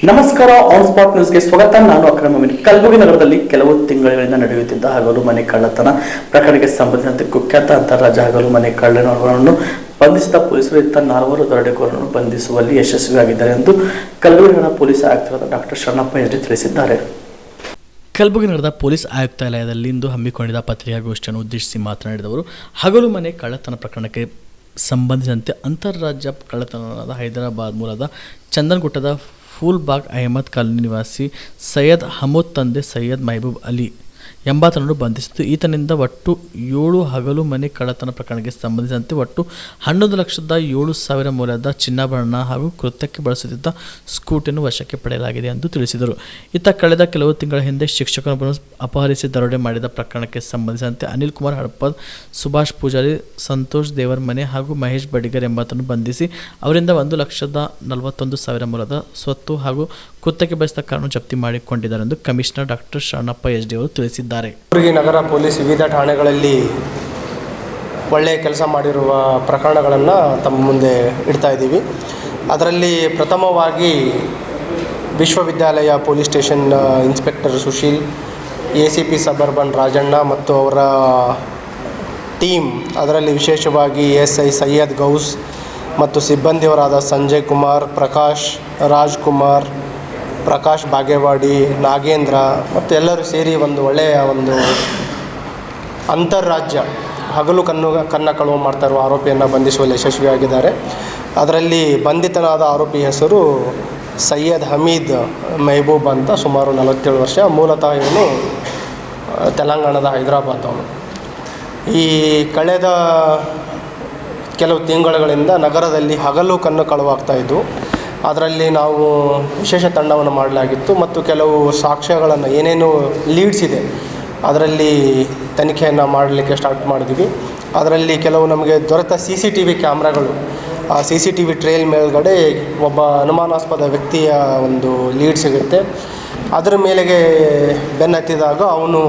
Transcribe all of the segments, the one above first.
ನಮಸ್ಕಾರ on spot ನ್ಯೂಸ್ಗೆ ಸ್ವಾಗತ. ನಾನು ಅಕ್ರಮ ಕಲಬುರಗಿ ನಗರದಲ್ಲಿ ಕೆಲವು ತಿಂಗಳುಗಳಿಂದ ನಡೆಯುತ್ತಿದ್ದ ಹಗಲು ಮನೆ ಕಳ್ಳತನ ಪ್ರಕರಣಕ್ಕೆ ಸಂಬಂಧಿಸಿದಂತೆ ಕುಖ್ಯಾತ ಅಂತಾರಾಜ್ಯ ಹಗಲು ಮನೆ ಕಳ್ಳನವರನ್ನು ಬಂಧಿಸಿದ ಪೊಲೀಸರು, ಇತ್ತ ನಾಲ್ವರು ದರೋಡೆಕೋರರನ್ನು ಬಂಧಿಸುವಲ್ಲಿ ಯಶಸ್ವಿಯಾಗಿದ್ದಾರೆ ಎಂದು ಕಲಬುರಗಿ ಪೊಲೀಸ್ ಆಯುಕ್ತರಾದ ಡಾಕ್ಟರ್ ಶರಣಪ್ಪ ಹೆಜ್ಜೆ ತಿಳಿಸಿದ್ದಾರೆ. ಕಲಬುರಗಿ ನಗರದ ಪೊಲೀಸ್ ಆಯುಕ್ತಾಲಯದಲ್ಲಿ ಇಂದು ಹಮ್ಮಿಕೊಂಡಿದ್ದ ಪತ್ರಿಕಾಗೋಷ್ಠಿಯನ್ನು ಉದ್ದೇಶಿಸಿ ಮಾತನಾಡಿದವರು ಹಗಲು ಮನೆ ಕಳ್ಳತನ ಪ್ರಕರಣಕ್ಕೆ ಸಂಬಂಧಿಸಿದಂತೆ ಅಂತಾರಾಜ್ಯ ಕಳ್ಳತನದ ಹೈದರಾಬಾದ್ ಮೂಲದ ಚಂದನ್ಗುಟ್ಟದ ಫೂಲ್ಬಾಗ್ ಅಹಮದ್ ಕಾಲನಿ ನಿವಾಸಿ ಸೈಯದ್ ಹಮೂದ್ ತಂದೆ ಸೈಯದ್ ಮೆಹಬೂಬ್ ಅಲಿ ಎಂಬಾತನನ್ನು ಬಂಧಿಸಿತು. ಈತನಿಂದ ಒಟ್ಟು ಏಳು ಹಗಲು ಮನೆ ಕಳ್ಳತನ ಪ್ರಕರಣಕ್ಕೆ ಸಂಬಂಧಿಸಿದಂತೆ ಒಟ್ಟು ಹನ್ನೊಂದು ಲಕ್ಷದ ಏಳು ಸಾವಿರ ಮೌಲ್ಯದ ಚಿನ್ನಾಭರಣ ಹಾಗೂ ಕೃತ್ಯಕ್ಕೆ ಬಳಸುತ್ತಿದ್ದ ಸ್ಕೂಟಿಯನ್ನು ವಶಕ್ಕೆ ಪಡೆಯಲಾಗಿದೆ ಎಂದು ತಿಳಿಸಿದರು. ಈತ ಕಳೆದ ಕೆಲವು ತಿಂಗಳ ಹಿಂದೆ ಶಿಕ್ಷಕನೊಬ್ಬನು ಅಪಹರಿಸಿ ದರೋಡೆ ಮಾಡಿದ ಪ್ರಕರಣಕ್ಕೆ ಸಂಬಂಧಿಸಿದಂತೆ ಅನಿಲ್ ಕುಮಾರ್ ಹಡಪದ್, ಸುಭಾಷ್ ಪೂಜಾರಿ, ಸಂತೋಷ್ ದೇವರಮನೆ ಹಾಗೂ ಮಹೇಶ್ ಬಡಿಗರ್ ಎಂಬಾತನ್ನು ಬಂಧಿಸಿ ಅವರಿಂದ ಒಂದು ಲಕ್ಷದ ನಲವತ್ತೊಂದು ಸಾವಿರ ಮೂಲದ ಸ್ವತ್ತು ಹಾಗೂ ಕೃತ್ಯಕ್ಕೆ ಬಯಸಿದ ಕಾರಣ ಜಪ್ತಿ ಮಾಡಿಕೊಂಡಿದ್ದಾರೆ ಎಂದು commissioner doctor Sharanappa H D ಅವರು ತಿಳಿಸಿದ್ದಾರೆ ಕಲಬುರಗಿ ನಗರ ಪೊಲೀಸ್ ವಿವಿಧ ಠಾಣೆಗಳಲ್ಲಿ ಒಳ್ಳೆಯ ಕೆಲಸ ಮಾಡಿರುವ ಪ್ರಕರಣಗಳನ್ನು ತಮ್ಮ ಮುಂದೆ ಇಡ್ತಾ ಇದ್ದೀವಿ. ಅದರಲ್ಲಿ ಪ್ರಥಮವಾಗಿ ವಿಶ್ವವಿದ್ಯಾಲಯ police station inspector Sushil A C P suburban Rajanna ಮತ್ತು ಅವರ ಟೀಮ್, ಅದರಲ್ಲಿ ವಿಶೇಷವಾಗಿ ಎಸ್ ಐ ಸೈಯದ್ ಗೌಸ್ ಮತ್ತು ಸಿಬ್ಬಂದಿಯವರಾದ ಸಂಜಯ್ ಕುಮಾರ್, ಪ್ರಕಾಶ್ ರಾಜ್ಕುಮಾರ್ ಪ್ರಕಾಶ್ ಬಾಗೇವಾಡಿ, ನಾಗೇಂದ್ರ ಮತ್ತು ಎಲ್ಲರೂ ಸೇರಿ ಒಂದು ಒಳ್ಳೆಯ ಒಂದು ಅಂತಾರಾಜ್ಯ ಹಗಲು ಕಣ್ಣು ಕನ್ನ ಕಳುವು ಮಾಡ್ತಾ ಇರುವ ಆರೋಪಿಯನ್ನು ಬಂಧಿಸುವಲ್ಲಿ ಯಶಸ್ವಿಯಾಗಿದ್ದಾರೆ. ಅದರಲ್ಲಿ ಬಂಧಿತನಾದ ಆರೋಪಿ ಹೆಸರು ಸೈಯದ್ ಹಮೀದ್ ಮೆಹಬೂಬ್ ಅಂತ ಸುಮಾರು ನಲವತ್ತೇಳು ವರ್ಷ. ಮೂಲತಃ ಇವನು ತೆಲಂಗಾಣದ ಹೈದರಾಬಾದ್ ಅವನು. ಈ ಕಳೆದ ಕೆಲವು ತಿಂಗಳುಗಳಿಂದ ನಗರದಲ್ಲಿ ಹಗಲು ಕಣ್ಣು ಕಳುವಾಗ್ತಾ ಇದ್ವು ಅದರಲ್ಲಿ ನಾವು ವಿಶೇಷ ತಂಡವನ್ನು ಮಾಡಲಾಗಿತ್ತು ಮತ್ತು ಕೆಲವು ಸಾಕ್ಷ್ಯಗಳನ್ನು ಏನೇನು ಲೀಡ್ಸ್ ಇದೆ, ಅದರಲ್ಲಿ ತನಿಖೆಯನ್ನು ಮಾಡಲಿಕ್ಕೆ ಸ್ಟಾರ್ಟ್ ಮಾಡಿದ್ವಿ. ಅದರಲ್ಲಿ ಕೆಲವು ನಮಗೆ ದೊರೆತ ಸಿ ಸಿ ಟಿ ವಿ ಕ್ಯಾಮ್ರಾಗಳು, ಆ C C T V trail ಮೇಲ್ಗಡೆ ಒಬ್ಬ ಅನುಮಾನಾಸ್ಪದ ವ್ಯಕ್ತಿಯ ಒಂದು ಲೀಡ್ ಸಿಗುತ್ತೆ ಅದರ ಮೇಲೆಗೆ ಬೆನ್ನತ್ತಿದಾಗ ಅವನು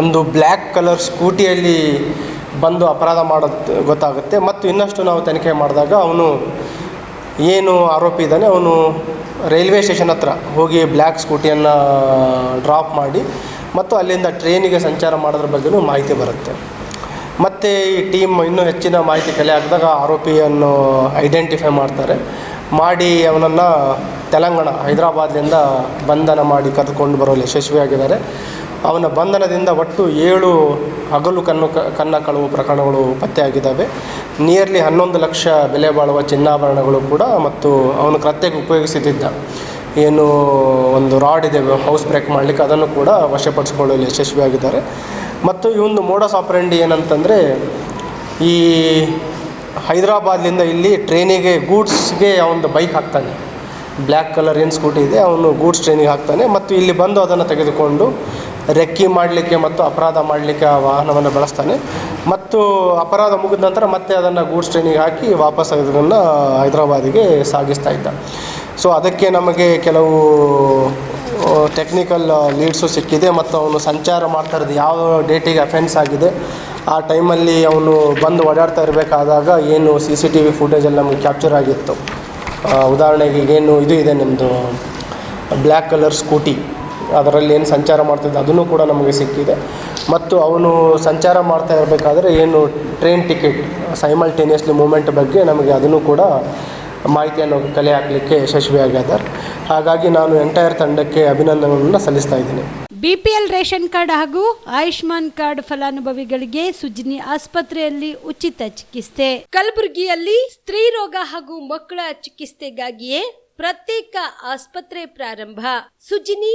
ಒಂದು ಬ್ಲ್ಯಾಕ್ ಕಲರ್ ಸ್ಕೂಟಿಯಲ್ಲಿ ಬಂದು ಅಪರಾಧ ಮಾಡೋದು ಗೊತ್ತಾಗುತ್ತೆ. ಮತ್ತು ಇನ್ನಷ್ಟು ನಾವು ತನಿಖೆ ಮಾಡಿದಾಗ ಅವನು ಏನು ಆರೋಪಿ ಇದ್ದಾನೆ, ಅವನು ರೈಲ್ವೆ ಸ್ಟೇಷನ್ ಹತ್ರ ಹೋಗಿ ಬ್ಲ್ಯಾಕ್ ಸ್ಕೂಟಿಯನ್ನು ಡ್ರಾಪ್ ಮಾಡಿ ಮತ್ತು ಅಲ್ಲಿಂದ ಟ್ರೈನಿಗೆ ಸಂಚಾರ ಮಾಡೋದ್ರ ಬಗ್ಗೆಯೂ ಮಾಹಿತಿ ಬರುತ್ತೆ. ಮತ್ತು ಈ ಟೀಮ್ ಇನ್ನೂ ಹೆಚ್ಚಿನ ಮಾಹಿತಿ ಕಲೆ ಹಾಕಿದಾಗ ಆರೋಪಿಯನ್ನು ಐಡೆಂಟಿಫೈ ಮಾಡ್ತಾರೆ. ಮಾಡಿ ಅವನನ್ನು ತೆಲಂಗಾಣ ಹೈದರಾಬಾದ್ನಿಂದ ಬಂಧನ ಮಾಡಿ ಕರೆದುಕೊಂಡು ಬರುವಲ್ಲಿ ಯಶಸ್ವಿಯಾಗಿದ್ದಾರೆ. ಅವನ ಬಂಧನದಿಂದ ಒಟ್ಟು ಏಳು ಹಗಲು ಕಣ್ಣು ಕನ್ನ ಕಳುವು ಪ್ರಕರಣಗಳು ಪತ್ತೆಯಾಗಿದ್ದಾವೆ. ನಿಯರ್ಲಿ ಹನ್ನೊಂದು ಲಕ್ಷ ಬೆಲೆ ಬಾಳುವ ಚಿನ್ನಾಭರಣಗಳು ಕೂಡ ಮತ್ತು ಅವನು ಕೃತ್ಯಕ್ಕೆ ಉಪಯೋಗಿಸುತ್ತಿದ್ದ ಏನು ಒಂದು ರಾಡ್ ಇದೆ ಹೌಸ್ ಬ್ರೇಕ್ ಮಾಡಲಿಕ್ಕೆ ಅದನ್ನು ಕೂಡ ವಶಪಡಿಸಿಕೊಳ್ಳಲು ಯಶಸ್ವಿಯಾಗಿದ್ದಾರೆ. ಮತ್ತು ಈ ಒಂದು ಮೋಡಸ್ ಆಪರೆಂಡಿ ಏನಂತಂದರೆ ಈ ಹೈದರಾಬಾದ್ಲಿಂದ ಇಲ್ಲಿ ಟ್ರೈನಿಗೆ ಗೂಡ್ಸ್ಗೆ ಅವನು ಬೈಕ್ ಹಾಕ್ತಾನೆ. ಬ್ಲ್ಯಾಕ್ ಕಲರ್ ಏನು ಸ್ಕೂಟಿ ಇದೆ, ಅವನು ಗೂಡ್ಸ್ ಟ್ರೈನಿಗೆ ಹಾಕ್ತಾನೆ. ಮತ್ತು ಇಲ್ಲಿ ಬಂದು ಅದನ್ನು ತೆಗೆದುಕೊಂಡು ರೆಕ್ಕಿ ಮಾಡಲಿಕ್ಕೆ ಮತ್ತು ಅಪರಾಧ ಮಾಡಲಿಕ್ಕೆ ಆ ವಾಹನವನ್ನು ಬಳಸ್ತಾನೆ. ಮತ್ತು ಅಪರಾಧ ಮುಗಿದ ನಂತರ ಮತ್ತೆ ಅದನ್ನು ಗೂಡ್ಸ್ ಟ್ರೈನಿಗೆ ಹಾಕಿ ವಾಪಸ್ ಅದನ್ನು ಹೈದರಾಬಾದಿಗೆ ಸಾಗಿಸ್ತಾ ಇದ್ದ. ಸೊ ಅದಕ್ಕೆ ನಮಗೆ ಕೆಲವು ಟೆಕ್ನಿಕಲ್ ಲೀಡ್ಸು ಸಿಕ್ಕಿದೆ ಮತ್ತು ಅವನು ಸಂಚಾರ ಮಾಡ್ತಾ ಇರೋದು ಯಾವ ಡೇಟಿಗೆ ಅಫೆನ್ಸ್ ಆಗಿದೆ. ಆ ಟೈಮಲ್ಲಿ ಅವನು ಬಂದು ಓಡಾಡ್ತಾ ಇರಬೇಕಾದಾಗ ಏನು ಸಿ ಸಿ ಟಿ ವಿ ಫುಟೇಜಲ್ಲಿ ನಮಗೆ ಕ್ಯಾಪ್ಚರ್ ಆಗಿತ್ತು. ಉದಾಹರಣೆಗೆ ಏನು ಇದು ಇದೆ ನಿಮ್ಮದು ಬ್ಲ್ಯಾಕ್ ಕಲರ್ ಸ್ಕೂಟಿ ಅದರಲ್ಲಿ ಏನು ಸಂಚಾರ ಮಾಡ್ತಿದ್ದೆ ಅದನ್ನು ಕೂಡ ನಮಗೆ ಸಿಕ್ಕಿದೆ. ಮತ್ತು ಅವನು ಸಂಚಾರ ಮಾಡ್ತಾ ಇರಬೇಕಾದ್ರೆ ಏನು ಟ್ರೈನ್ ಟಿಕೆಟ್ ಸೈಮಲ್ಟೇನಿಯಸ್ಲಿ ಮೂಮೆಂಟ್ ಬಗ್ಗೆ ನಮಗೆ ಅದನ್ನು ಕೂಡ ಮಾಹಿತಿಯನ್ನು ಕಲೆ ಹಾಕಲಿಕ್ಕೆ ಯಶಸ್ವಿಯಾಗಿದ್ದಾರೆ ಹಾಗಾಗಿ ನಾನು ಎಂಟೈರ್ ತಂಡಕ್ಕೆ ಅಭಿನಂದನೆಗಳನ್ನು ಸಲ್ಲಿಸ್ತಾ ಇದ್ದೀನಿ. ಬಿಪಿಎಲ್ ರೇಷನ್ ಕಾರ್ಡ್ ಹಾಗೂ ಆಯುಷ್ಮಾನ್ ಕಾರ್ಡ್ ಫಲಾನುಭವಿಗಳಿಗೆ ಸುಜಿನಿ ಆಸ್ಪತ್ರೆಯಲ್ಲಿ ಉಚಿತ ಚಿಕಿತ್ಸೆ. ಕಲಬುರಗಿಯಲ್ಲಿ ಸ್ತ್ರೀ ರೋಗ ಹಾಗೂ ಮಕ್ಕಳ ಚಿಕಿತ್ಸೆಗಾಗಿಯೇ ಪ್ರತ್ಯೇಕ ಆಸ್ಪತ್ರೆ ಪ್ರಾರಂಭ. ಸುಜಿನಿ